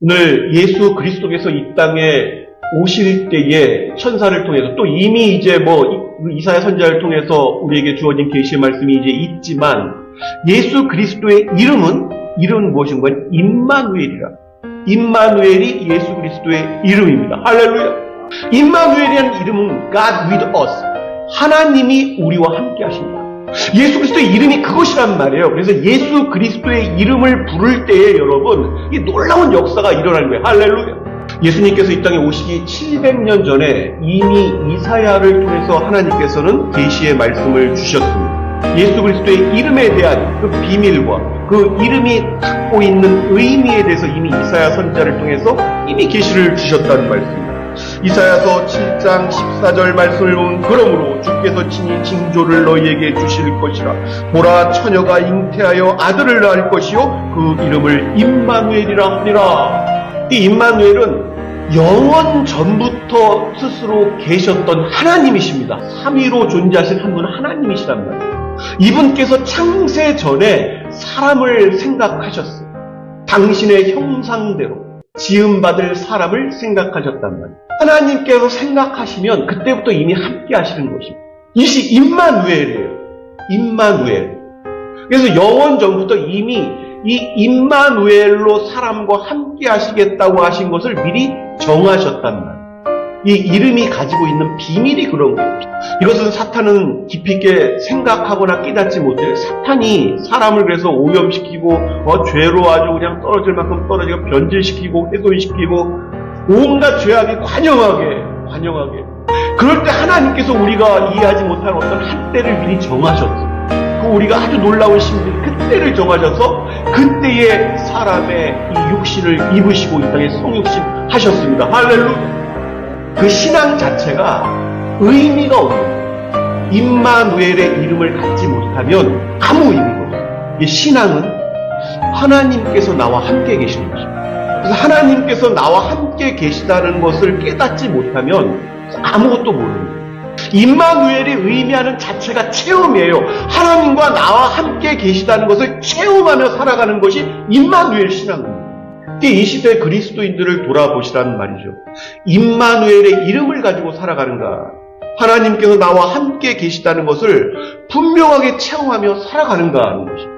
오늘 예수 그리스도께서 이 땅에 오실 때에 천사를 통해서 또 이미 이제 뭐 이- 이사야 선자를 통해서 우리에게 주어진 계시의 말씀이 이제 있지만 예수 그리스도의 이름은 이름은 무엇인가? 임마누엘이라. 임마누엘이 예수 그리스도의 이름입니다. 할렐루야. 임마누엘이라는 이름은 God with us. 하나님이 우리와 함께 하십니다. 예수 그리스도의 이름이 그것이란 말이에요. 그래서 예수 그리스도의 이름을 부를 때에 여러분, 이 놀라운 역사가 일어나는 거예요. 할렐루야. 예수님께서 이 땅에 오시기 700년 전에 이미 이사야를 통해서 하나님께서는 계시의 말씀을 주셨습니다. 예수 그리스도의 이름에 대한 그 비밀과 그 이름이 갖고 있는 의미에 대해서 이미 이사야 선자를 통해서 이미 계시를 주셨다는 말씀입니다. 이사야서 7장 14절 말씀을 보면 그러므로 주께서 친히 징조를 너희에게 주실 것이라 보라 처녀가 잉태하여 아들을 낳을 것이요 그 이름을 임마누엘이라 하니라 이 임마누엘은 영원 전부터 스스로 계셨던 하나님이십니다. 3위로 존재하신 한 분은 하나님이시란 말이에요. 이분께서 창세 전에 사람을 생각하셨어요. 당신의 형상대로 지음받을 사람을 생각하셨단 말이에요. 하나님께서 생각하시면 그때부터 이미 함께 하시는 것입니다. 이시 임마누엘이에요. 임마누엘. 그래서 영원 전부터 이미 이 임마누엘로 사람과 함께 하시겠다고 하신 것을 미리 정하셨단 말이에요. 이 이름이 가지고 있는 비밀이 그런 거예요. 이것은 사탄은 깊이 있게 생각하거나 깨닫지 못해요. 사탄이 사람을 그래서 오염시키고 어, 죄로 아주 그냥 떨어질 만큼 떨어지고 변질시키고 훼손시키고 온갖 죄악이 관영하게 관영하게 그럴 때 하나님께서 우리가 이해하지 못할 어떤 한때를 미리 정하셨어요. 그 우리가 아주 놀라운 신비 그때를 정하셔서 그때에 사람의 이 육신을 입으시고 이 땅에 성육신 하셨습니다. 할렐루야. 그 신앙 자체가 의미가 없는. 임마누엘의 이름을 갖지 못하면 아무 의미가 없어요. 이 신앙은 하나님께서 나와 함께 계시는 것입니다. 그래서 하나님께서 나와 함께 계시다는 것을 깨닫지 못하면 아무것도 거예요. 임마누엘이 의미하는 자체가 체험이에요. 하나님과 나와 함께 계시다는 것을 체험하며 살아가는 것이 임마누엘 신앙입니다. 이 시대 그리스도인들을 돌아보시라는 말이죠. 임마누엘의 이름을 가지고 살아가는가? 하나님께서 나와 함께 계시다는 것을 분명하게 체험하며 살아가는가 하는 것입니다.